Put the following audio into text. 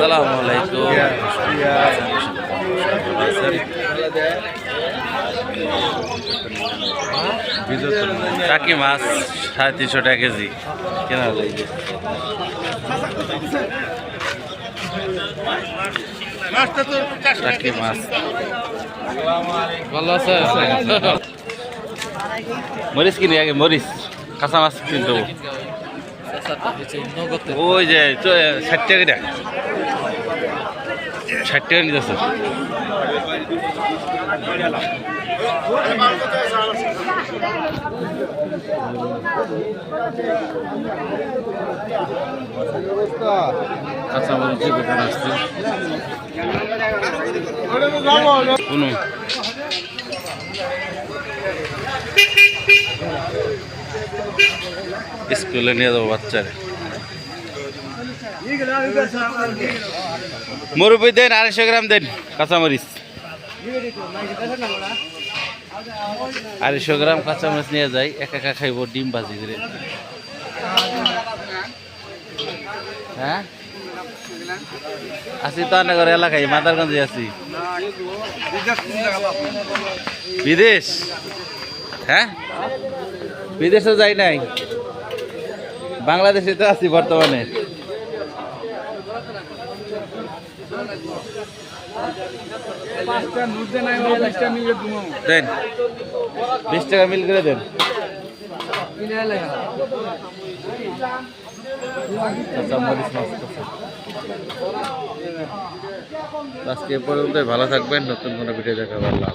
আসসালামু আলাইকুম। টাকি মাছ সাড়ে তিনশো টাকা কেজি। কেনা লাগবে টাকি মাছ। ভালো আছে? মরিচ কিনি আগে, মরিচ। কাঁচা মাছ কিনতে ওই যে ষাট টাকা দেখ। ষাট টাকা নিতেছে। কাঁচা মরিচ দোকান আসছে কোনো। স্কুলে নিয়ে যাব বাচ্চারে। মুরব্বী দেন, আড়াইশো গ্রাম দেন, কাঁচামরিচ। আড়াইশো গ্রাম কাঁচামরিচ নিয়ে যাই, একা একা খাইব, ডিম ভাজি করে। হ্যাঁ? আছি তো অনেক এলাকায়, মাদারগঞ্জে আছি। বিদেশ? হ্যাঁ? বিদেশে যাই নাই। বাংলাদেশে তো আছি বর্তমানে। দেন বিশ টাকা মিল করে দেন। কাঁচা। আজকে পর্যন্ত ভালো থাকবেন। নতুন কোনো ভিডিও দেখা পারলাম